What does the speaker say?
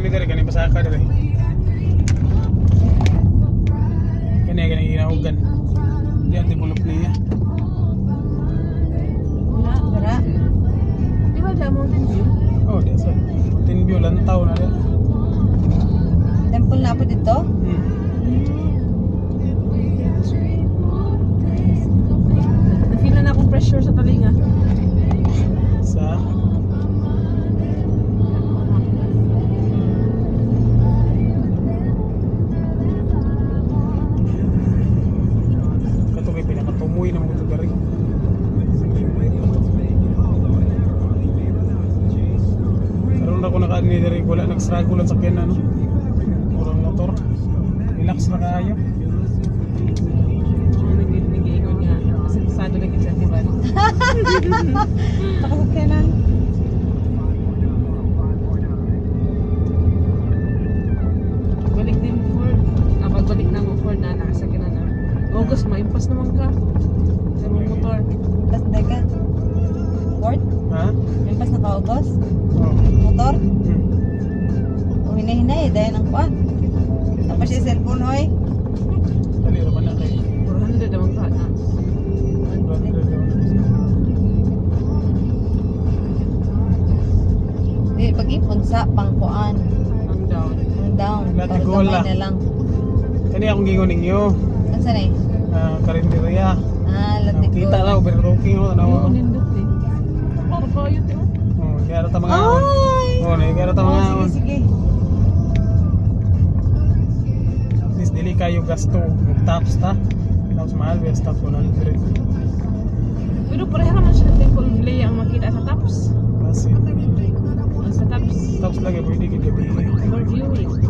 kani dere kani pasaka dere. Kani kani ginahugan. Diyan di bulok niya. Dara. Di ba dyan Mountain View? Oh, di sa. Tinbyo lantaw na dere. Temple na po dito. Hmm. Ako naka ni dere wala nag-struggle sa kanya no. Murang motor. Relax na. Kasi pasado na kita sa tiban. Nakasakyanan. Balik din Ford. Ah, pagbalik na mo Ford na nakasakyan na na. August, maimpas naman ka. Sa mong motor. Tapos deka. Word? Ha? Yung pas nakaugos. Oh. O hinahinay. Dahil ang kuan. Tapos yung cellphone oy. Dali naman na kay 400 naman ka na. 100 daw. Di pag-ipon sa pangkuan. Ang down. Ang down. Lati Para gola. gamay na lang. Kani akong gingon ninyo. Ano sa eh? Ah, karinderya. Ah, lati Ang kita na overlooking oh, Oo, tanawa. nindot eh. Klaro kayo, tiyo. Oh, kaya ta mga Ay! Oh, na kaya ta Oh, mga sige, sige. Kayo gasto mag-tops ta. Tapos mahal best tops 100. Pero pareha naman siya temple lay ang makita sa tops. Kasi Ang sa tops. tops lagi pwede gid gabi. For viewing.